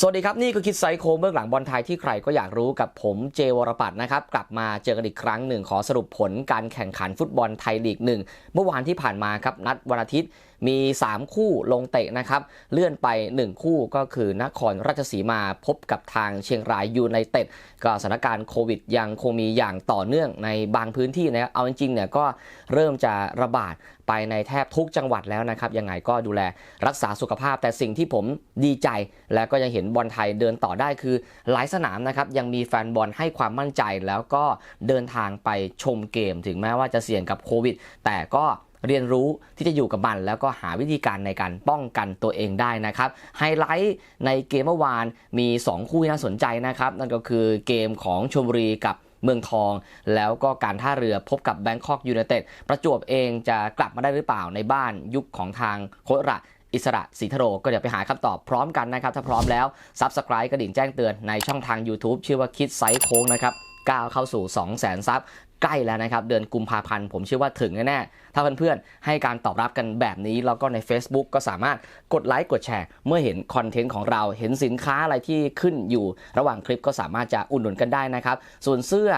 สวัสดีครับ นี่คือคิดไซโคเบื้องหลังบอลไทยที่ใครก็อยากรู้กับผมเจวรปัตนะครับ กลับมาเจอกันอีกครั้งหนึ่งขอสรุปผลการแข่งขันฟุตบอลไทยลีกหนึ่งเมื่อวานที่ผ่านมาครับ นัดวันอาทิตย์มี 3 คู่ลงเตะนะครับ เลื่อนไป 1 คู่ก็คือนครราชสีมาพบกับทางเชียงรายยูไนเต็ดก็สถานการณ์โควิดยังคงมีอย่างต่อเนื่องในบางพื้นที่นะครับเอาจริงๆเนี่ยก็เริ่มจะระบาดไปในแทบทุกจังหวัดแล้วนะครับยังไงก็ดูแลรักษาสุขภาพ แต่สิ่งที่ผมดีใจ และก็ยังเห็นบอลไทยเดินต่อได้คือ หลายสนามนะครับยังมีแฟนบอลให้ความมั่นใจแล้วก็เดินทางไปชมเกม ถึงแม้ว่าจะเสี่ยงกับโควิด แต่ก็เรียนรู้ที่จะอยู่กับมันแล้วก็หาวิธีการในการป้องกันตัวเองได้นะครับไฮไลท์ในเกมเมื่อวานมี 2 คู่ที่น่าสนใจนะครับ นั่นก็คือเกมของชมบุรีกับ เมืองทอง แล้วก็การท่าเรือพบกับแบงคอกยูไนเต็ดประจวบเองจะกลับมาได้หรือเปล่าในบ้านยุคของทางโคระอิสระสีทโรก็เดี๋ยวไปหาคำตอบพร้อมกันนะครับ ถ้าพร้อมแล้ว Subscribe กระดิ่งแจ้งเตือนในช่องทาง YouTube ชื่อว่าคิดไซส์โค้งนะครับก้าวเข้าสู่ 2 0 0 0 0 0ซับ ใกล้แล้วนะครับ เดือนกุมภาพันธ์ผมเชื่อว่าถึงแน่ๆถ้าเพื่อนๆให้การตอบรับกันแบบนี้ แล้วก็ใน Facebook ก็สามารถกดไลค์กดแชร์ เมื่อเห็นคอนเทนต์ของเราเห็นสินค้าอะไรที่ขึ้นอยู่ ระหว่างคลิปก็สามารถจะอุดหนุนกันได้นะครับ ส่วนเสื้อ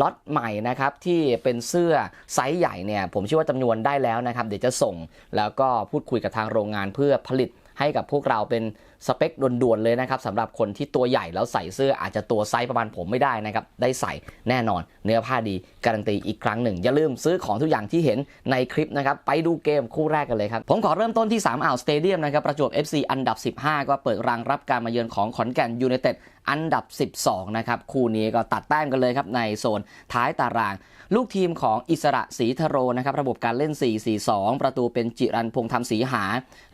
ล็อตใหม่นะครับที่เป็นเสื้อไซส์ใหญ่เนี่ยผมเชื่อว่าจำนวนได้แล้วนะครับ เดี๋ยวจะส่ง แล้วก็พูดคุยกับทางโรงงานเพื่อผลิตให้กับพวกเราเป็น สเปคด่วนๆเลยนะครับสำหรับคนที่ตัวใหญ่แล้วใส่เสื้ออาจจะตัวไซส์ประมาณผมไม่ได้นะครับ ได้ใส่แน่นอน เนื้อผ้าดีการันตีอีกครั้งหนึ่ง อย่าลืมซื้อของทุกอย่างที่เห็นในคลิปนะครับ ไปดูเกมคู่แรกกันเลยครับ ผมขอเริ่มต้นที่ 3 อ่าวสเตเดียมนะครับ ประจวบ FC อันดับ 15 ก็เปิดรังรับการมาเยือนของขอนแก่นยูไนเต็ดอันดับ 12 นะครับ คู่นี้ก็ตัดแต้มกันเลยครับ ในโซนท้ายตาราง ลูกทีมของอิสระศรีทโรนะครับ ระบบการเล่น 4-4-2 ประตูเป็นจิรันพงษ์ธรรมศรีหา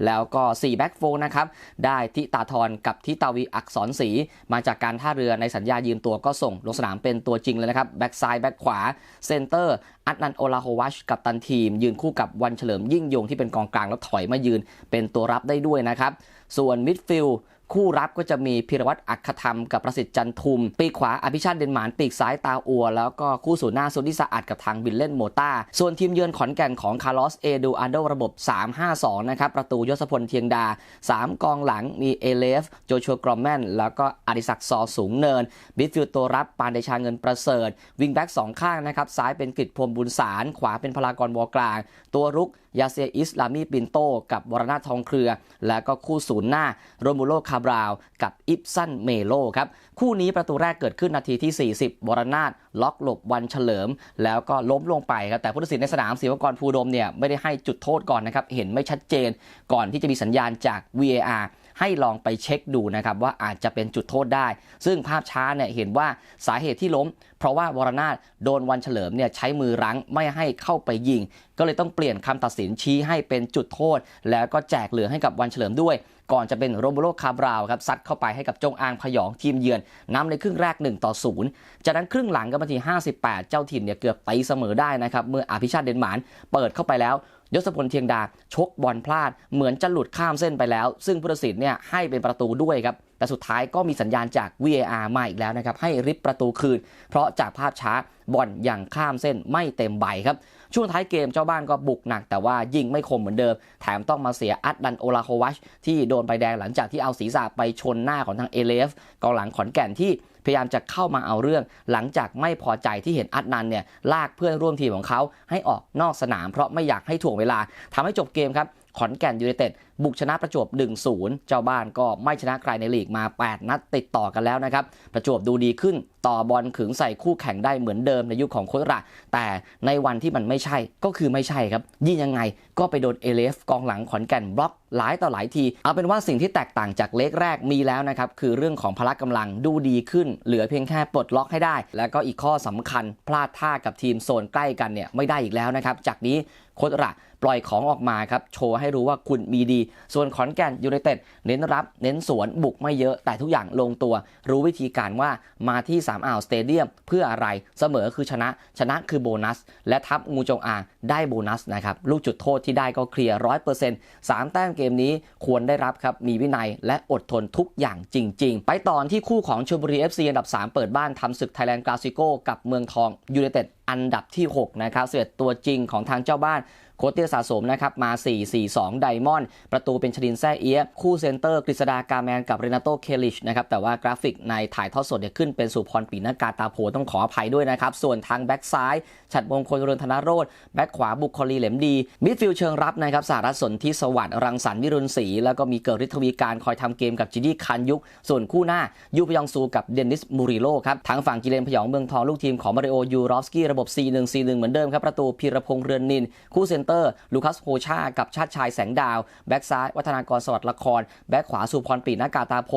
แล้วก็ 4 แบ็กโฟนะครับ ได้ทิตาทรกับทิตาวีอักษรศรีมาจากการท่าเรือในสัญญายืมตัวก็ส่งลงสนามเป็นตัวจริงเลยนะครับแบ็กซ้ายแบ็กขวาเซนเตอร์อัตนันโอลาโฮวัชกับตันทีม ยืนคู่กับวันเฉลิมยิ่งยงที่เป็นกองกลางแล้วถอยมายืนเป็นตัวรับได้ด้วยนะครับส่วนมิดฟิลด์ คู่รับก็จะมีพิรวัตรอัคธรรมกับประสิทธิ์จันทุม ปีขวาอภิชาติเดนมานปีกซ้ายตาอัว แล้วก็คู่สู่หน้าซุนิสะอัดกับทางบินเล่นโมตาส่วนทีมเยือนขอนแก่นของคาร์ลอสเอดูอาโดระบบ 3-5-2 นะครับ ประตูยศพลเทียงดา 3 กองหลังมีเอเลฟโจชัวกรอมแมนแล้วก็อดิศักดิ์ซอสูงเนินบิดฟิลด์ตัวรับปานเดชาเงินประเสริฐ วิงแบ็กสองข้างนะครับซ้ายเป็นกฤษพรมบุญสาร ขวาเป็นพลากรวอกลาง ตัวรุกยาเซียอิสลามีปินโต กับวรนาทองเครือ แล้วก็คู่ศูนย์หน้าโรมูโลคาบราวกับอิปซันเมโลครับ คู่นี้ประตูแรกเกิดขึ้นนาทีที่ 40 บรนาตล็อกหลบวันเฉลิม แล้วก็ล้มลงไปครับ แต่ผู้ตัดสินในสนามศิวกรภูดมเนี่ยไม่ได้ให้จุดโทษก่อนนะครับ เห็นไม่ชัดเจนก่อนที่จะมีสัญญาณจาก VAR ให้ลองไปเช็คดูนะครับว่าอาจจะเป็นจุดโทษได้ ซึ่งภาพช้าเนี่ยเห็นว่าสาเหตุที่ล้ม เพราะว่าวรนาถโดนวันเฉลิมเนี่ยใช้มือรั้งไม่ให้เข้าไปยิง ก็เลยต้องเปลี่ยนคำตัดสินชี้ให้เป็นจุดโทษ แล้วก็แจกเหลือให้กับวันเฉลิมด้วย ก่อนจะเป็นโรโบโลคาบราวครับซัดเข้าไปให้กับจงอางพยองทีมเยือนนำในครึ่งแรก1ต่อ0จากนั้นครึ่งหลังก็มาที58 เจ้าถิ่นเนี่ยเกือบตีเสมอได้นะครับเมื่ออภิชาติเดนหมานเปิดเข้าไปแล้ว ยศพลเทียงดาชกบอลพลาดเหมือนจะหลุดข้ามเส้นไปแล้ว ซึ่งผู้ตัดสินเนี่ยให้เป็นประตูด้วยครับแต่สุดท้ายก็มีสัญญาณจาก VAR มาอีกแล้วนะครับ ให้ริบประตูคืน เพราะจากภาพช้าบอลยังข้ามเส้นไม่เต็มใบครับ ช่วงท้ายเกมเจ้าบ้านก็บุกหนัก แต่ว่ายิงไม่คมเหมือนเดิม แถมต้องมาเสียอัดดันโอลาโควัชที่โดนใบแดงหลังจากที่เอาศีรษะไปชนหน้าของทางเอเลฟกองหลังขอนแก่นที่ พยายามจะเข้ามาเอาเรื่อง หลังจากไม่พอใจที่เห็นอัดนันเนี่ยลากเพื่อนร่วมทีมของเขาให้ออกนอกสนาม เพราะไม่อยากให้ถ่วงเวลาทำให้จบเกมครับ ขอนแก่นยูไนเต็ดบุกชนะประจวบ 1-0 เจ้าบ้านก็ไม่ชนะใครในลีกมา 8 นัดติดต่อกันแล้วนะครับ ประจวบดูดีขึ้นต่อบอลขึงใส่คู่แข่งได้เหมือนเดิมในยุคของโคชระแต่ในวันที่มันไม่ใช่ก็คือไม่ใช่ครับ ยิ่งยังไงก็ไปโดนเอเลฟกองหลังขอนแก่นบล็อกหลายต่อหลายที เอาเป็นว่าสิ่งที่แตกต่างจากเลกแรกมีแล้วนะครับคือเรื่องของพละกำลังดูดีขึ้น เหลือเพียงแค่ปลดล็อกให้ได้ แล้วก็อีกข้อสำคัญพลาดท่ากับทีมโซนใกล้กันเนี่ยไม่ได้อีกแล้วนะครับจากนี้ โคชระปล่อยของออกมาครับ โชว์ให้รู้ว่าคุณมีดี ส่วนขอนแก่นยูไนเต็ดเน้นรับ เน้นสวนบุกไม่เยอะแต่ทุกอย่างลงตัว รู้วิธีการว่ามาที่3อ่าวสเตเดียมเพื่ออะไรเสมอคือชนะ ชนะคือโบนัส และทัพงูจงอางได้โบนัสนะครับ ลูกจุดโทษที่ได้ก็เคลียร์ร้อยเปอร์เซ็นต์สามแต้มเกมนี้ควรได้รับครับ มีวินัยและอดทนทุกอย่างจริง ๆ ไปตอนที่คู่ของชลบุรี FC อันดับ 3 เปิดบ้านทำศึกไทยแลนด์กราซิโกกับเมืองทองยูไนเต็ด อันดับที่ 6 นะครับเสียตัวจริงของทางเจ้าบ้านโคเตียสะสมนะครับมา 4-4-2 ไดมอนด์ประตูเป็นชลินแซ่เอียคู่เซนเตอร์กฤษดากาแมนกับเรนาโตเคลิชนะครับแต่ว่ากราฟิกในถ่ายทอดสดเนี่ยขึ้นเป็นสุพรปีนากาตาโพต้องขออภัยด้วยนะครับ ส่วนทางแบ็กซ้ายฉัดมงคลเรือนธนโรธแบ็กขวาบุคคลีเหลมดี มิดฟิลด์เชิงรับนะครับสารัสนที่สวัสดิ์รังสรรค์วิรุณศรีแล้วก็มีเกิดฤทธวีการคอยทำเกมกับจิดี้คันยุก ส่วนคู่หน้ายูพยองซูกับเดนิสมูริโลครับทางฝั่งกิเลนพยองเมืองทองลูกทีมของมาริโอยูรอฟสกี้ระบบ 4-1-4-1 เหมือนเดิมครับประตูพีรพงษ์เรือนนิน คู่เซนเตอร์ลูคัสโฮชากับชาติชายแสงดาว แบ็กซ้าย วัฒนากรสวัสดิ์ละคร แบ็กขวาสุพรปีนากาตาโพ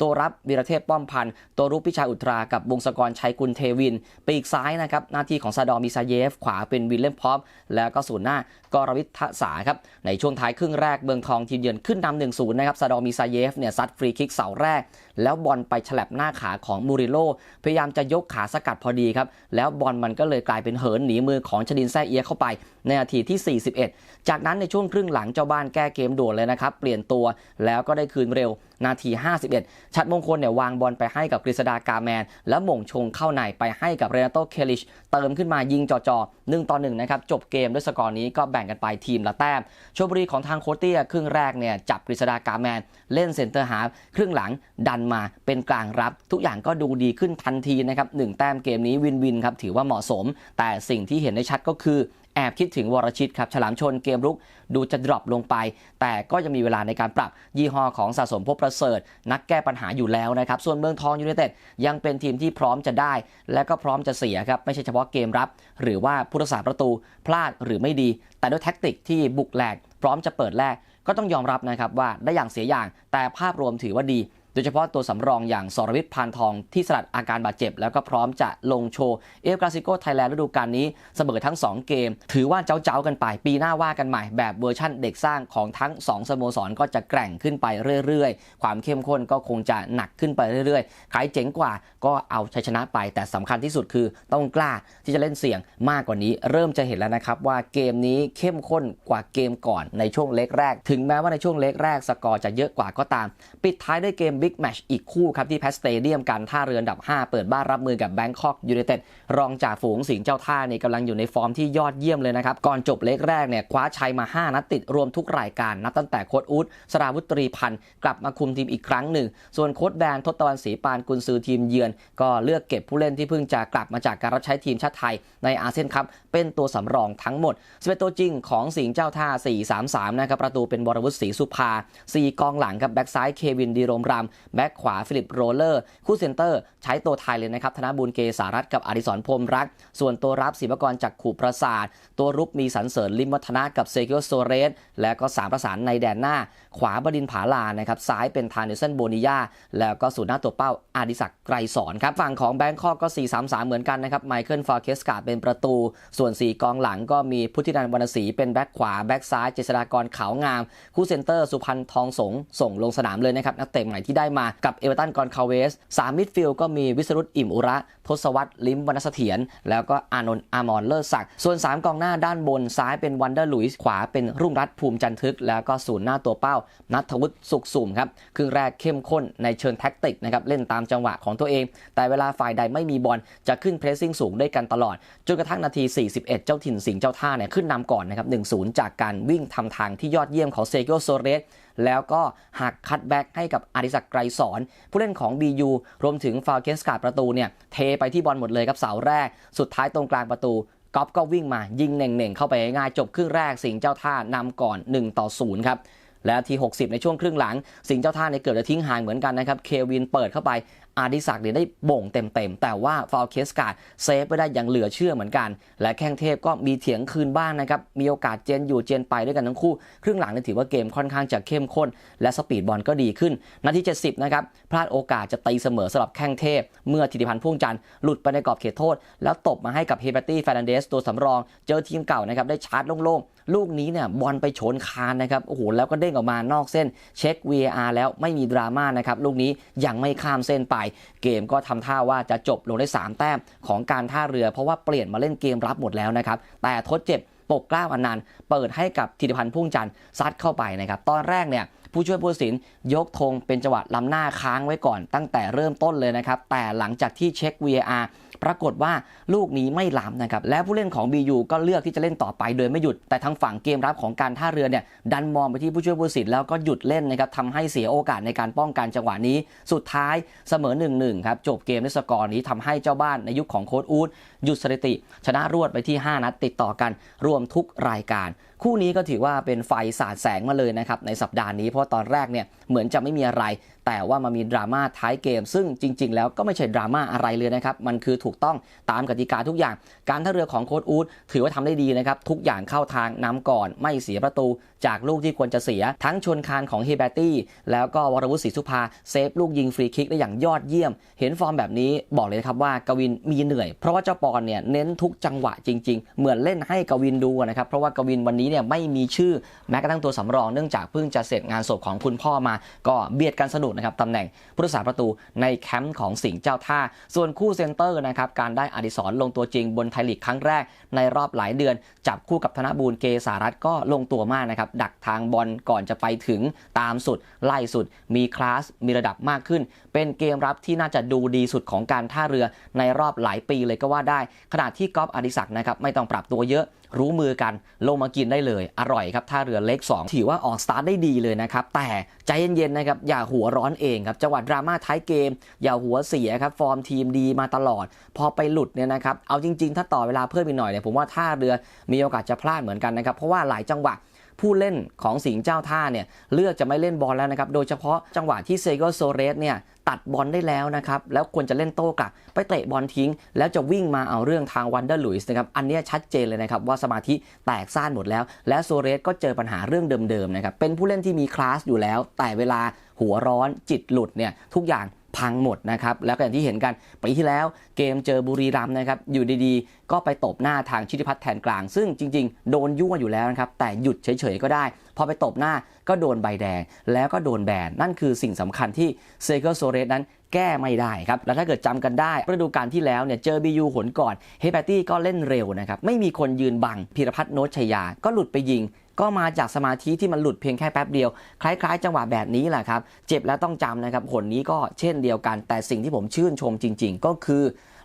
ตัวรับวีรเทพป้อมพันธ์ตัวรุปพิชัยอุตรากับวงศกรชัยกุลเทวิน ปีกซ้ายนะครับหน้าที่ของซาดอมิซาเยฟ ขวาเป็นวิลเลมพร้อปแล้วก็ศูนย์หน้ากรวิททศาครับ ในช่วงท้ายครึ่งแรกเมืองทองทีมเยือนขึ้นนำหนึ่งศูนย์นะครับซาดอมิซาเยฟเนี่ยซัดฟรีคิกเสาแรก แล้วบอลไปฉลับหน้าขาของมูริโลพยายามจะยกขาสกัดพอดีครับ แล้วบอลมันก็เลยกลายเป็นเหินหนีมือของชดินแซ่เอียเข้าไป ในนาทีที่ 41 จากนั้นในช่วงครึ่งหลังเจ้าบ้านแก้เกมด่วนเลยนะครับเปลี่ยนตัวแล้วก็ได้คืนเร็ว นาที 51 ชัดมงคลเนี่ยวางบอลไปให้กับกฤษดากาแมน แล้วหม่งชงเข้าในไปให้กับเรนโตเคลิช เติมขึ้นมายิงจ่อๆ1ต่อ1นะครับจบเกมด้วยสกอร์นี้ก็แบ่งกันไปทีมละแต้มชลบุรีของทางโคเตียครึ่งแรกเนี่ยจับกฤษดากาแมน เล่นเซนเตอร์ฮาฟครึ่งหลังดันมาเป็นกลางรับ ทุกอย่างก็ดูดีขึ้นทันทีนะครับหนึ่งแต้มเกมนี้วินวินครับถือว่าเหมาะสม แต่สิ่งที่เห็นได้ชัดก็คือ แอบคิดถึงวรชิตครับฉลามชนเกมรุกดูจะดรอปลงไป แต่ก็ยังมีเวลาในการปรับยี่ห้อของสะสมพบประเสริฐ นักแก้ปัญหาอยู่แล้วนะครับส่วนเมืองทองยูไนเต็ดยังเป็นทีมที่พร้อมจะได้ และก็พร้อมจะเสียครับไม่ใช่เฉพาะเกมรับ หรือว่าผู้รักษาประตูพลาดหรือไม่ดี แต่ด้วยแท็กติกที่บุกแหลกพร้อมจะเปิดแรกก็ต้องยอมรับนะครับว่าได้อย่างเสียอย่างแต่ภาพรวมถือว่าดี ดยเฉพาะตัวสำรองอย่างสรวิทย์พานทองที่สลัดอาการบาดเจ็บ แล้วก็พร้อมจะลงโชว์เอฟกราซิโกไทยแลนด์ฤดูกาลนี้เสมอทั้ง 2 เกม ถือว่าเจ้าๆกันไป ปีหน้าว่ากันใหม่แบบเวอร์ชั่นเด็กสร้างของทั้ง 2สโมสรก็จะแกร่งขึ้นไปเรื่อยๆ ความเข้มข้นก็คงจะหนักขึ้นไปเรื่อยๆใครเจ๋งกว่าก็เอาชัยชนะไป แต่สำคัญที่สุดคือต้องกล้าที่จะเล่นเสี่ยงมากกว่านี้ เริ่มจะเห็นแล้วนะครับว่าเกมนี้เข้มข้นกว่าเกมก่อนในช่วงเล็กแรก ถึงแม้ว่าในช่วงเล็กแรกสกอร์จะเยอะกว่าก็ตาม ปิดท้ายด้วยเกมบิ๊ิ๊กแมชอีกคู่ครับที่แพสเตเดียมกันท่าเรืออันดับ 5 เปิดบ้านรับมือกับแบงคอกยูไนเต็ดรองจากฝูงสิงห์เจ้าท่าเนี่ยกำลังอยู่ในฟอร์มที่ยอดเยี่ยมเลยนะครับ ก่อนจบเล็กแรกเนี่ยคว้าชัยมา 5 นัดติดรวมทุกรายการนับตั้งแต่โค้ดอูดสราวุตรีพันธ์กลับมาคุมทีมอีกครั้งหนึ่ง ส่วนโค้ดแบนทศตวรรณศรีปานกุนซือทีมเยือน ก็เลือกเก็บผู้เล่นที่เพิ่งจะกลับมาจากการรับใช้ทีมชาติไทยในอาเซียนคัพเป็นตัวสำรองทั้งหมด11ตัวจริงของสิงห์เจ้าท่า 4-3-3นะครับประตูเป็นวรวุฒิศรีสุภา4กองหลังกับแบ็กซ้ายเควินดีโรมรำแบ็กขวาฟิลิปโรเลอร์คู่เซนเตอร์ใช้ตัวไทยเลยนะครับธนบุญเกษารัตน์กับอดิศรพรมรัก ส่วนตัวรับศิวกรจากขู่ประสาท ตัวรุกมีสันเสริญลิมวัฒนะกับเซกิโอโซเรส และก็สามประสานในแดนหน้า ขวาบดินผาลานะครับซ้ายเป็นทานเนลสันโบนิยาแล้วก็สูนหน้าตัวเป้าอาดิศักไกรสอนครับฝั่งของแบงคอกก็ 4-3-3 เหมือนกันนะครับไมเคิลฟาเคสกาเป็นประตู ส่วน 4 กองหลังก็มีพุทธินันวรรณศรีเป็นแบ็คขวาแบ็คซ้ายเจษฎากรขาวงาม คู่เซนเตอร์สุพันธ์ทองสงส่งลงสนามเลยนะครับนักเตะใหม่ที่ได้มากับเอเวอร์ตันกอนคาเวสสามมิดฟิลด์ก็มีวิสรุตอิ่มอุระ ทศวรรษลิมวรรณเสถียรแล้วก็อานนท์อามอนเลิศศักดิ์ส่วน 3 กองหน้าด้านบนซ้ายเป็นวันเดอร์ลุยส์ขวาเป็นรุ่งรัตภูมิจันทึก แล้วก็ศูนย์หน้าตัวเป้า นัทวุฒิสุขสุ่มครับครึ่งแรกเข้มข้นในเชิงแท็กติกนะครับเล่นตามจังหวะของตัวเอง แต่เวลาฝ่ายใดไม่มีบอลจะขึ้นเพรสซิ่งสูงด้วยกันตลอดจนกระทั่งนาที 41 เจ้าถิ่นสิงห์เจ้าท่าเนี่ยขึ้นนำก่อนนะครับ1-0 จากการวิ่งทำทางที่ยอดเยี่ยมของเซโกโซเรส แล้วก็หักคัดแบ็กให้กับอธิศักไกรสอนผู้เล่นของ BU รวมถึงฟาวเคสกาดประตูเนี่ยเทไปที่บอลหมดเลยครับเสาแรก สุดท้ายตรงกลางประตูก๊อฟก็วิ่งมายิงเน่งๆเข้าไปง่ายจบครึ่งแรกสิงห์เจ้าท่านำก่อน 1 ต่อ0ครับและที 60 ในช่วงครึ่งหลัง สิงห์เจ้าท่าในเกือบจะทิ้งห่างเหมือนกันนะครับ เควินเปิดเข้าไป อาดิศักดิ์เนี่ยได้บ่งเต็มๆ แต่ว่าฟาวเคสการ์ดเซฟไว้ได้อย่างเหลือเชื่อเหมือนกัน และแข้งเทพก็มีเถียงคืนบ้างนะครับ มีโอกาสเจนอยู่เจนไปด้วยกันทั้งคู่ ครึ่งหลังเนี่ยถือว่าเกมค่อนข้างจะเข้มข้น และสปีดบอลก็ดีขึ้น นาที 70 นะครับ พลาดโอกาสจะตีเสมอสำหรับแข้งเทพ เมื่อธิติพันธ์พ่วงจันทร์หลุดไปในกรอบเขตโทษ แล้วตบมาให้กับเฮเบรตี้แฟร์นันเดสตัวสำรอง เจอทีมเก่านะครับได้ชาร์จโล่งๆ ลูกนี้เนี่ยบอลไปชนคานนะครับโอ้โหแล้วก็เด้งออกมานอกเส้นเช็ค VAR แล้วไม่มีดราม่านะครับลูกนี้ยังไม่ข้ามเส้นไป เกมก็ทำท่าว่าจะจบลงได้ 3 แต้มของการท่าเรือ เพราะว่าเปลี่ยนมาเล่นเกมรับหมดแล้วนะครับแต่ทดเจ็บปกกล้าวันนันต์เปิดให้กับธิติพันธ์พุ่งจันทร์ซัดเข้าไปนะครับตอนแรกเนี่ยผู้ช่วยผู้สินยกธงเป็นจังหวะล้ำหน้าค้างไว้ก่อนตั้งแต่เริ่มต้นเลยนะครับแต่หลังจากที่เช็ค VAR ปรากฏว่าลูกนี้ไม่ล้ำนะครับ และผู้เล่นของ BU ก็เลือกที่จะเล่นต่อไปโดยไม่หยุด แต่ทางฝั่งเกมรับของการท่าเรือเนี่ยดันมองไปที่ผู้ช่วยผู้สินแล้วก็หยุดเล่นนะครับทำให้เสียโอกาสในการป้องกันจังหวะนี้ สุดท้ายเสมอ1-1ครับจบเกมด้วยสกอร์นี้ทำให้เจ้าบ้านในยุคของโค้ดอูดหยุดสถิติ ชนะรวดไปที่ 5 นัดติดต่อกันรวมทุกรายการคู่นี้ก็ถือว่าเป็นไฟสาดแสงมาเลยนะครับในสัปดาห์นี้เพราะตอนแรกเนี่ยเหมือนจะไม่มีอะไร แต่ว่ามามีดราม่าท้ายเกม ซึ่งจริง ๆ แล้วก็ไม่ใช่ดราม่าอะไรเลยนะครับมันคือถูกต้องตามกติกาทุกอย่าง การท่าเรือของโค้ดอูดถือว่าทำได้ดีนะครับทุกอย่างเข้าทางน้ำก่อนไม่เสียประตู จากลูกที่ควรจะเสีย ทั้งชนคานของเฮเบตี้แล้วก็วรวุฒิศรีสุภาเซฟลูกยิงฟรีคิกได้อย่างยอดเยี่ยม เห็นฟอร์มแบบนี้บอกเลยครับว่ากวินมีเหนื่อย เพราะว่าเจ้าปอนเนี่ยเน้นทุกจังหวะจริง ๆ เหมือนเล่นให้กวินดูนะครับเพราะว่ากวินวันนี้เนี่ยไม่มีชื่อแม้กระทั่งตัวสำรองเนื่องจากเพิ่งจะเสร็จงานศพของคุณพ่อมา ก็เบียดกันสนุกนะครับตำแหน่งผู้รักษาประตูในแคมป์ของสิงห์เจ้าท่า ส่วนคู่เซนเตอร์นะครับการได้อดิศรลงตัวจริงบนไทยลีกครั้งแรกในรอบหลายเดือน จับคู่กับธนบูรเกษารัตก็ลงตัวมากนะครับดักทางบอลก่อนจะไปถึงตามสุดไล่สุด มีคลาสมีระดับมากขึ้น เป็นเกมรับที่น่าจะดูดีสุดของการท่าเรือในรอบหลายปีเลยก็ว่าได้ ขณะที่ก๊อฟอดิศักดิ์นะครับไม่ต้องปรับตัวเยอะรู้มือกันลงมากินได้เลย อร่อยครับท่าเรือเล็ก 2 ถือว่าออกสตาร์ทได้ดีเลยนะครับ แต่ใจเย็นๆนะครับ อย่าหัวร้อนเองครับจังหวะดราม่าท้ายเกม อย่าหัวเสียครับ ฟอร์มทีมดีมาตลอด พอไปหลุดเนี่ยนะครับ เอาจริง ๆ ถ้าต่อเวลาเพิ่มอีกหน่อยเนี่ยผมว่าท่าเรือมีโอกาสจะพลาดเหมือนกันนะครับ เพราะว่าหลายจังหวะ ผู้เล่นของสิงห์เจ้าท่าเนี่ยเลือกจะไม่เล่นบอลแล้วนะครับ โดยเฉพาะจังหวะที่เซโกโซเรสเนี่ยตัดบอลได้แล้วนะครับ แล้วควรจะเล่นโต้กลับ ไปเตะบอลทิ้ง แล้วจะวิ่งมาเอาเรื่องทางวันเดอร์ลุยส์นะครับ อันนี้ชัดเจนเลยนะครับ ว่าสมาธิแตกซ่านหมดแล้ว และโซเรสก็เจอปัญหาเรื่องเดิมๆนะครับ เป็นผู้เล่นที่มีคลาสอยู่แล้ว แต่เวลาหัวร้อนจิตหลุดเนี่ยทุกอย่าง พังหมดนะครับ แล้วก็อย่างที่เห็นกันปีที่แล้วเกมเจอบุรีรัมย์นะครับ อยู่ดีๆ ก็ไปตบหน้าทางชิติพัฒน์แทนกลาง ซึ่งจริง ๆ โดนยั่วอยู่แล้วนะครับ แต่หยุดเฉยๆก็ได้ พอไปตบหน้าก็โดนใบแดง แล้วก็โดนแบน นั่นคือสิ่งสำคัญที่เซเกอร์โซเรสนั้น แก้ไม่ได้ครับ แล้วถ้าเกิดจำกันได้ฤดูกาลที่แล้วเนี่ยเจอบียูหนก่อน เฮเบตี้ก็เล่นเร็วนะครับ ไม่มีคนยืนบังพีรพัฒน์โนชชยา ก็หลุดไปยิง ก็มาจากสมาธิที่มันหลุดเพียงแค่แป๊บเดียว คล้ายๆ จังหวะแบบนี้แหละครับ เจ็บแล้วต้องจำนะครับผลนี้ก็เช่นเดียวกัน แต่สิ่งที่ผมชื่นชมจริง ๆ ก็คือ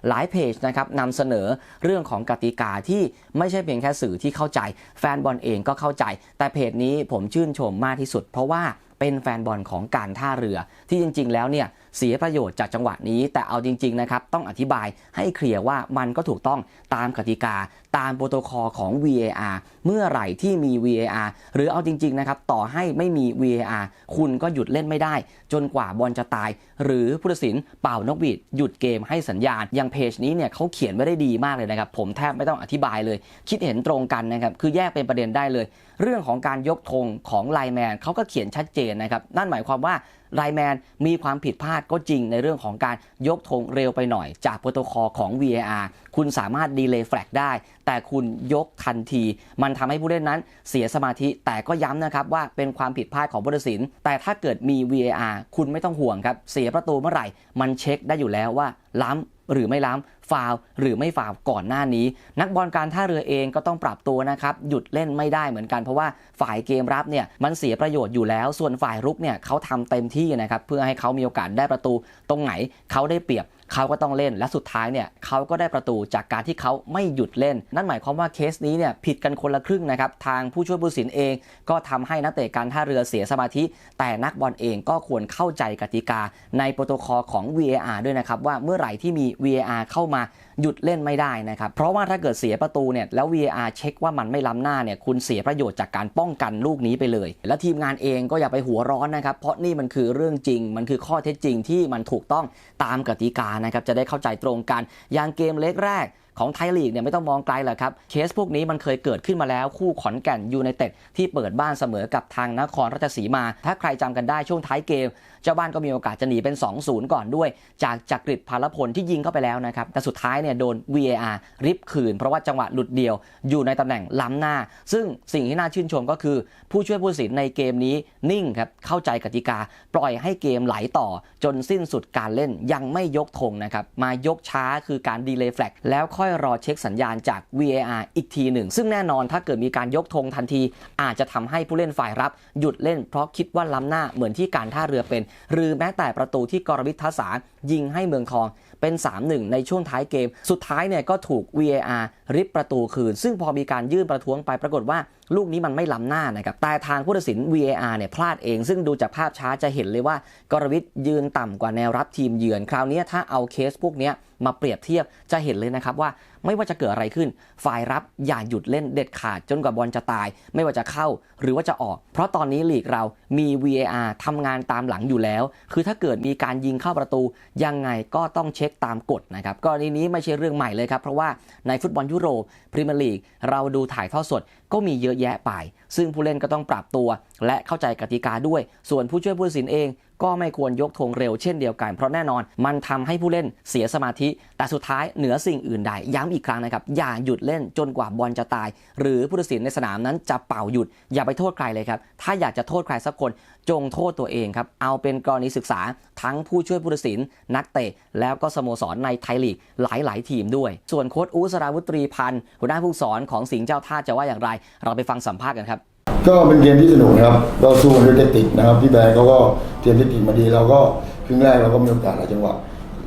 หลายเพจนะครับนำเสนอเรื่องของกติกาที่ไม่ใช่เพียงแค่สื่อที่เข้าใจ แฟนบอลเองก็เข้าใจ แต่เพจนี้ผมชื่นชมมากที่สุด เพราะว่าเป็นแฟนบอลของการท่าเรือ ที่จริง ๆ แล้วเนี่ย เสียประโยชน์จากจังหวะนี้ แต่เอาจริงๆนะครับต้องอธิบายให้เคลียร์ว่ามันก็ถูกต้องตามกติกา ตามโปรโตคอลของ VAR เมื่อไหร่ที่มี VAR หรือเอาจริงๆนะครับต่อให้ไม่มี VAR คุณก็หยุดเล่นไม่ได้ จนกว่าบอลจะตาย หรือผู้ตัดสินเป่านกหวีดหยุดเกมให้สัญญาณอย่างเพจนี้เนี่ยเขาเขียนไว้ได้ดีมากเลยนะครับ ผมแทบไม่ต้องอธิบายเลย คิดเห็นตรงกันนะครับคือแยกเป็นประเด็นได้เลย เรื่องของการยกธงของไลแมนเขาก็เขียนชัดเจนนะครับนั่นหมายความว่า ไลแมนมีความผิดพลาดก็จริงในเรื่องของการยกธงเร็วไปหน่อย จากโปรโตคอลของ VAR คุณสามารถดีเลย์แฟลกได้ แต่คุณยกทันที มันทำให้ผู้เล่นนั้นเสียสมาธิ แต่ก็ย้ำนะครับว่าเป็นความผิดพลาดของผู้ตัดสิน แต่ถ้าเกิดมี VAR คุณไม่ต้องห่วงครับ เสียประตูเมื่อไหร่ มันเช็คได้อยู่แล้วว่าล้ำหรือไม่ล้ำฟาวหรือไม่ฟาวก่อนหน้านี้ นักบอลการท่าเรือเองก็ต้องปรับตัวนะครับหยุดเล่นไม่ได้เหมือนกันเพราะว่าฝ่ายเกมรับเนี่ยมันเสียประโยชน์อยู่แล้ว ส่วนฝ่ายรุกเนี่ยเขาทำเต็มที่นะครับเพื่อให้เขามีโอกาสได้ประตูตรงไหนเขาได้เปรียบ เขาก็ต้องเล่นและสุดท้ายเนี่ยเขาก็ได้ประตูจากการที่เขาไม่หยุดเล่น นั่นหมายความว่าเคสนี้เนี่ยผิดกันคนละครึ่งนะครับทางผู้ช่วยผู้สินเองก็ทำให้นักเตะการท่าเรือเสียสมาธิ แต่นักบอลเองก็ควรเข้าใจกติกาในโปรโตคอลของ VAR ด้วยนะครับว่าเมื่อไหร่ที่มี VAR เข้ามาหยุดเล่นไม่ได้นะครับ เพราะว่าถ้าเกิดเสียประตูเนี่ยแล้ว VAR เช็คว่ามันไม่ล้ำหน้าเนี่ยคุณเสียประโยชน์จากการป้องกันลูกนี้ไปเลย และทีมงานเองก็อย่าไปหัวร้อนนะครับ เพราะนี่มันคือเรื่องจริง มันคือข้อเท็จจริงที่มันถูกต้องตามกติกานะครับจะได้เข้าใจตรงกันอย่างเกมเล็กแรก ของไทยลีกเนี่ยไม่ต้องมองไกลหรอกครับเคสพวกนี้มันเคยเกิดขึ้นมาแล้วคู่ขอนแก่นยูไนเต็ดที่เปิดบ้านเสมอกับทางนครราชสีมา ถ้าใครจำกันได้ช่วงท้ายเกม เจ้าบ้านก็มีโอกาสจะหนีเป็น 2-0 ก่อนด้วย จากจักริดพาลพลที่ยิงเข้าไปแล้วนะครับแต่สุดท้ายเนี่ยโดน VAR ริบคืน เพราะว่าจังหวะหลุดเดียวอยู่ในตำแหน่งล้ำหน้า ซึ่งสิ่งที่น่าชื่นชมก็คือ ผู้ช่วยผู้สินในเกมนี้นิ่งครับเข้าใจกติกา ปล่อยให้เกมไหลต่อ จนสิ้นสุดการเล่นยังไม่ยกธงนะครับมายกช้าคือการดีเลย์แฟลกแล้วค่อยอยรอเช็คสัญญาณจาก VAR อีกทีหนึ่ง ซึ่งแน่นอนถ้าเกิดมีการยกธงทันที อาจจะทำให้ผู้เล่นฝ่ายรับ หยุดเล่นเพราะคิดว่าล้าหน้าเหมือนที่การท่าเรือเป็น หรือแม้แต่ประตูที่กรวิทธาสายิงให้เมืองทอง เป็น 3-1 ในช่วงท้ายเกม สุดท้ายเนี่ยก็ถูก VAR ริบประตูคืน ซึ่งพอมีการยื่นประท้วงไปปรากฏว่าลูกนี้มันไม่ล้ำหน้านะครับ แต่ทางผู้ตัดสิน VAR เนี่ยพลาดเอง ซึ่งดูจากภาพช้าจะเห็นเลยว่ากรวิทยืนต่ำกว่าแนวรับทีมเยือน คราวนี้ถ้าเอาเคสพวกนี้มาเปรียบเทียบจะเห็นเลยนะครับว่า ไม่ว่าจะเกิดอะไรขึ้น ฝ่ายรับอย่าหยุดเล่นเด็ดขาดจนกว่าบอลจะตาย ไม่ว่าจะเข้าหรือว่าจะออก เพราะตอนนี้ลีกเรามี VAR ทำงานตามหลังอยู่แล้ว คือถ้าเกิดมีการยิงเข้าประตูยังไงก็ต้องเช็คตามกฎนะครับกรณีนี้ไม่ใช่เรื่องใหม่เลยครับเพราะว่าในฟุตบอลยุโรปพรีเมียร์ลีกเราดูถ่ายทอดสด ก็มีเยอะแยะไป ซึ่งผู้เล่นก็ต้องปรับตัว และเข้าใจกติกาด้วย ส่วนผู้ช่วยผู้ตัดสินเอง ก็ไม่ควรยกธงเร็วเช่นเดียวกัน เพราะแน่นอนมันทำให้ผู้เล่นเสียสมาธิ แต่สุดท้ายเหนือสิ่งอื่นใด ย้ำอีกครั้งนะครับ อย่าหยุดเล่นจนกว่าบอลจะตาย หรือผู้ตัดสินในสนามนั้นจะเป่าหยุด อย่าไปโทษใครเลยครับ ถ้าอยากจะโทษใครสักคน จงโทษตัวเองครับ เอาเป็นกรณีศึกษาทั้งผู้ช่วยผู้ตัดสิน นักเตะ แล้วก็สโมสรในไทยลีกหลาย ๆ ทีมด้วย ส่วนโค้ชอูสราวุตรีพันธ์หัวหน้าผู้สอนของสิงห์เจ้าท่าจะว่าอย่างไร เราไปฟังสัมภาษณ์กันครับ ก็เป็นเกมที่สนุกครับเราสู้กันด้วยเทคนิคนะครับพี่แบร์เขาก็เตรียมเทคนิคมาดีเราก็ครึ่งแรกเราก็มีโอกาสหลายจังหวะ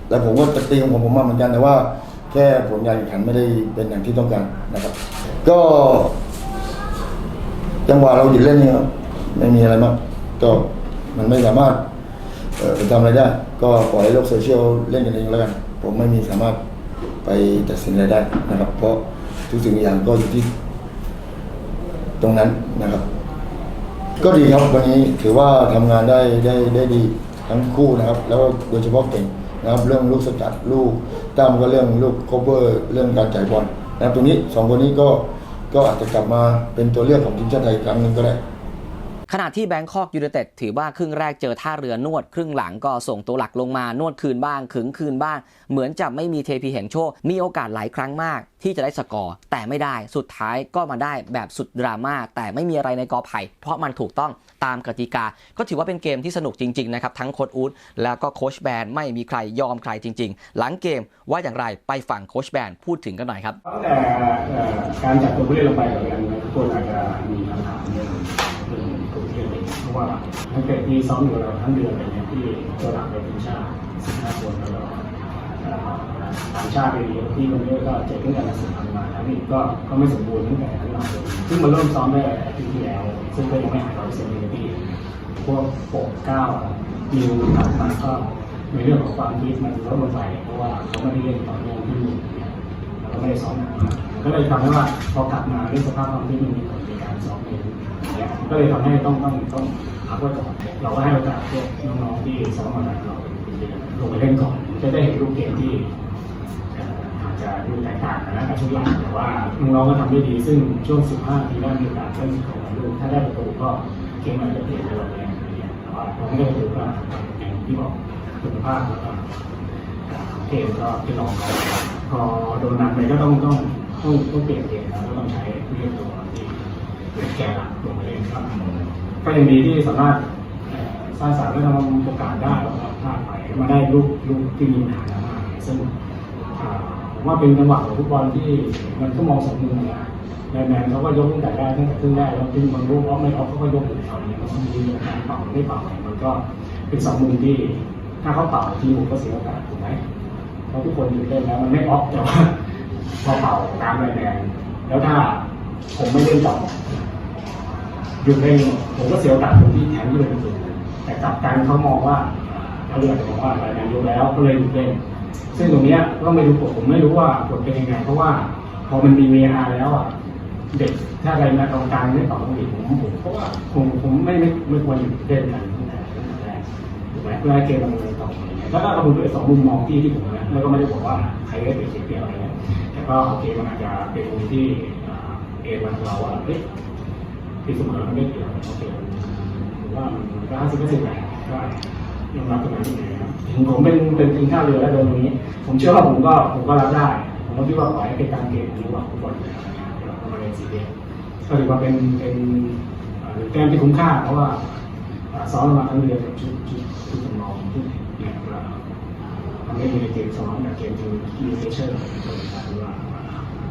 แล้วผมก็จะตีของผมผมมาเหมือนกันแต่ว่า แค่ผลงานแข่งขันไม่ได้เป็นอย่างที่ต้องการนะครับ ก็ จังหวะเราหยุดเล่นนี่ครับไม่มีอะไรมาก ก็มันไม่สามารถเอ่อไปทำอะไรได้ ก็ปล่อยให้โลกโซเชียลเล่นกันเองแล้วกัน ผมไม่มีสามารถไปตัดสินอะไรได้นะครับ เพราะทุกสิ่งอย่างก็อยู่ที่ตรงนั้นนะครับ ก็ดีครับวันนี้ถือว่าทำงานได้ได้ได้ดีทั้งคู่นะครับ แล้วก็โดยเฉพาะเก่งนะครับ เรื่องลูกสกัดลูกตั้มก็เรื่องลูกโคเวอร์เรื่องการจ่ายบอลนะครับตรงนี้สองคนนี้ก็ก็อาจจะกลับมาเป็นตัวเลือกของทีมชาติไทยอีกครั้งหนึ่งก็ได้ ขณะที่แบงคอกยู n นเต็ดถือว่าครึ่งแรกเจอท่าเรือนวด ครึ่งหลังก็ส่งตัวหลักลงมานวดคืนบ้าง ขึงคืนบ้าง เหมือนจะไม่มีเทพีแห่งโชค มีโอกาสหลายครั้งมาก ที่จะได้สกอร์ แต่ไม่ได้สุดท้ายก็มาได้แบบสุดดราม่าแต่ไม่มีอะไรในกอไผ่เพราะมันถูกต้องตามกติกา ก็ถือว่าเป็นเกมที่สนุกจริงๆนะครับทั้งโค้ชอูดแล้วก็โค้ชแบนไม่มีใครยอมใครจริง ๆ หลังเกมว่าอย่างไรไปฟังโค้ชแบนพูดถึงกันหน่อยครับตั้งแต่การจัดตัวผู้เล่นลงไปกับการทุกคนอาจจะมีคำถาม นเองเพราะว่านักเตะที่ซ้อมอยู่เราทั้งเดือนอะไรเงี้ยที่ตัวหลักเป็นทีมชาติ15คนแล้วก็เอ่อต่างชาติเองที่มันเยอะก็เจ็บตั้งแต่ละสิบมาทั้งนี้ก็ก็ไม่สมบูรณ์ตั้งแต่ทั้งหลังเลยซึ่งมาเริ่มซ้อมได้อาทิตย์ที่แล้ว ซึ่งก็ยังไม่หายร้อยเปอร์เซ็นต์เลยที่พวกปกเก้านิวกลับมาก็ในเรื่องของความคิดมันลดลงไปเพราะว่าเขาไม่ได้เล่นต่อเนื่องที่นี่เราก็ไม่ได้ซ้อมหนักมาก ก็เลยทำให้ว่าพอกลับมาด้วยสภาพความที่มันมีผลในการซ้อมเองก็เลยทำให้ต้องต้องต้องพักไว้ก่อนเราก็ให้โอกาสพวกน้องๆที่ซ้อมมาแล้วเราลงไปเล่นก่อนจะได้เห็นรูปเกมที่อาจจะดูแตกต่างนะกับชุดหลังแต่ว่าน้องๆก็ทำได้ดีซึ่งช่วง 15 ทีแรกมีโอกาสเล่นของลูกถ้าได้ประตูก็เกมมันจะเปลี่ยนไปเรองอะไรเงี้ยแต่ว่าพอไม่ได้ประตูก็อย่างที่บอกคุณภาพแล้วก็เกมก็ที่ลองขาพอโดนนักไปก็ต้องต้อง ต้องต้องเปลี่ยนเกมแล้วก็ต้องใช้เรียกตัวที่เป็นแกนหลักลงมาเล่นครับก็ยังดีที่สามารถสร้างสรรค์และทำโอกาสได้แล้วก็พลาดไปมาได้ลูกลูกที่มีปัญหามากซึ่งผมว่าเป็นจังหวะของฟุตบอลที่มันก็มองสองมุมนะแมนเขาก็ยกตั้งแต่แรกตั้งแต่ครึ่งแรกแล้วซึ่งบางลูกออฟไม่ออฟเขาก็ยกอยู่แถวนี้มันต้องมีการเป่าไม่เป่ามันก็เป็นสองมุมที่ถ้าเขาเป่าทีมผมก็เสียโอกาสถูกไหมเพราะทุกคนอยู่เล่นแล้วมันไม่ออกแต่ว่า พอเป่าตามใบแดงแล้วถ้าผมไม่เล่นต่อหยุดเล่นผมก็เสียโอกาสตรงที่แทนที่จะเป็นตัวแต่กลับกันเขามองว่าเขาเรียกบอกว่าใบแดงยกแล้วก็เลยหยุดเล่นซึ่งตรงเนี้ยก็ไม่รู้ผลผมไม่รู้ว่าผลเป็นยังไง เพราะว่าพอมันมี VR แล้วอะเด็กถ้าอะไรนะกรรมการไม่ต่อตรงนี้ผมผมเพราะว่าผมผมไม่ไม่ไม่ควรหยุดเล่นกันตั้งแต่แต่แรกถูกไหมเพื่อให้เกมมันเนินต่ออะไรเงี้ยแล้วก็เราดูด้วยสองมุมมองที่ที่ผมนะแล้วก็ไม่ได้บอกว่าใครได้เปรียบเสียเปรียบอะไรเงี้ย ก็โอเคมันอาจจะเป็นมุมที่เอมันเราว่าเฮ้ยที่เสมอมันไม่เกี่ยวโอเคผมว่ามันก็ห้าสิบเปอร์เซ็นต์แหละก็ยอมรับตรงนั้นอยู่นะครับถึงผมเป็นเป็นทีมข้าวเรือแล้วตรงนี้ ผมเชื่อว่าผมก็ผมก็รับได้ ผมก็คิดว่าขอให้เป็นการเกมระหว่างฟุตบอลนเราก็มาเล่นซีเรียสก็ถือว่าเป็นเป็นอ่าแต้มที่คุ้มค่าเพราะว่าซ้อมมาทั้งเดือนกับชุดชุดชุดจำลองชุดเนี่ยเราทำให้มีเกมซ้อมกับเกมที่มีเฟเชอร์เป็นตัวการว่า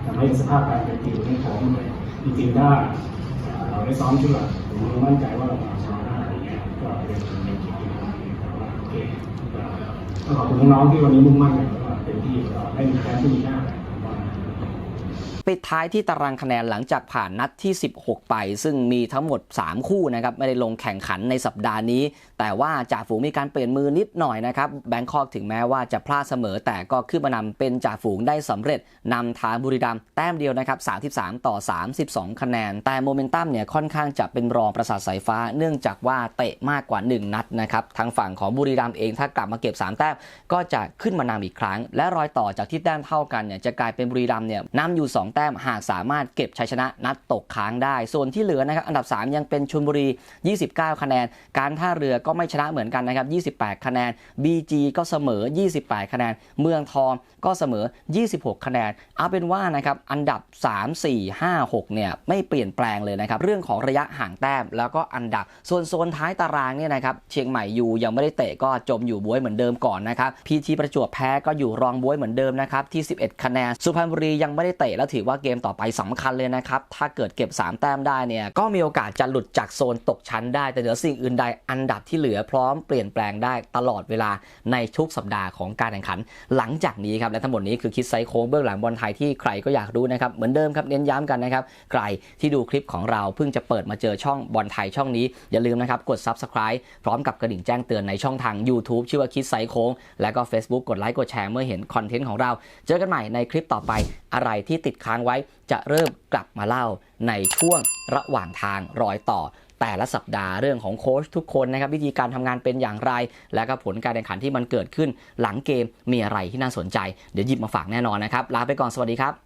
ทำให้สภาพการเป็นทีมไม่พร้อมเลยจริงได้เราได้ซ้อมชุวหลักผมมั่นใจว่าเราชนซ้อะไรเงี้ยก็เป็นเป็นทีมที่แต่ว่าโอเคก็ขอบคุณน้องๆที่วันนี้มุ่งมั่นกันแล้วก็เต็มที่ได้มีแพ้ที่มีหน้า ปิดท้ายที่ตารางคะแนนหลังจากผ่านนัดที่ 16 ไป ซึ่งมีทั้งหมด 3 คู่นะครับ ไม่ได้ลงแข่งขันในสัปดาห์นี้ แต่ว่าจ่าฝูงมีการเปลี่ยนมือนิดหน่อยนะครับแบงคอกถึงแม้ว่าจะพลาดเสมอ แต่ก็ขึ้นมานำเป็นจ่าฝูงได้สำเร็จนำทางบุรีรัมย์แต้มเดียวนะครับ 33 ต่อ 32 คะแนน แต่โมเมนตัมเนี่ยค่อนข้างจะเป็นรองประสาทสายฟ้า เนื่องจากว่าเตะมากกว่า 1 นัดนะครับทางฝั่งของบุรีรัมย์เองถ้ากลับมาเก็บ 3 แต้มก็จะขึ้นมานำอีกครั้ง และรอยต่อจากที่แต้มเท่ากันเนี่ยจะกลายเป็นบุรีรัมย์เนี่ยนำอยู่ 2แต้มหากสามารถเก็บชัยชนะนัดตกค้างได้ ส่วนที่เหลือนะครับอันดับ 3 ยังเป็นชลบุรี 29 คะแนน การท่าเรือก็ไม่ชนะเหมือนกันนะครับ 28 คะแนน BG ก็เสมอ 28 คะแนน เมืองทองก็เสมอ 26 คะแนน เอาเป็นว่านะครับอันดับ 3 4 5 6 เนี่ยไม่เปลี่ยนแปลงเลยนะครับเรื่องของระยะห่างแต้มแล้วก็อันดับส่วนโซนท้ายตารางเนี่ยนะครับเชียงใหม่ยูยังไม่ได้เตะก็จมอยู่บวยเหมือนเดิมก่อนนะครับพีทีประจวบแพ้ก็อยู่รองบวยเหมือนเดิมนะครับที่ 11 คะแนนสุพรรณบุรียังไม่ได้เตะแล้วถือว่าเกมต่อไปสำคัญเลยนะครับ ถ้าเกิดเก็บ 3 แต้มได้เนี่ยก็มีโอกาสจะหลุดจากโซนตกชั้นได้ แต่เหนือสิ่งอื่นใดอันดับที่เหลือพร้อมเปลี่ยนแปลงได้ตลอดเวลาในทุกสัปดาห์ของการแข่งขัน หลังจากนี้ครับและทั้งหมดนี้คือคิดไซโค้งเบื้องหลังบอลไทยที่ใครก็อยากรู้นะครับเหมือนเดิมครับเน้นย้ำกันนะครับใครที่ดูคลิปของเราเพิ่งจะเปิดมาเจอช่องบอลไทยช่องนี้อย่าลืมนะครับกด Subscribe พร้อมกับกระดิ่งแจ้งเตือนในช่องทาง YouTube ชื่อว่าคิดไซโค้งและก็ Facebook กดไลค์กดแชร์เมื่อเห็นคอนเทนต์ของเรา เจอกันใหม่ในคลิปต่อไปอะไรที่ติดค้างไว้จะเริ่มกลับมาเล่าในช่วงระหว่างทางรอยต่อ แต่ละสัปดาห์เรื่องของโค้ชทุกคนนะครับวิธีการทำงานเป็นอย่างไร และก็ผลการแข่งขันที่มันเกิดขึ้น หลังเกมมีอะไรที่น่าสนใจ เดี๋ยวหยิบมาฝากแน่นอนนะครับลาไปก่อนสวัสดีครับ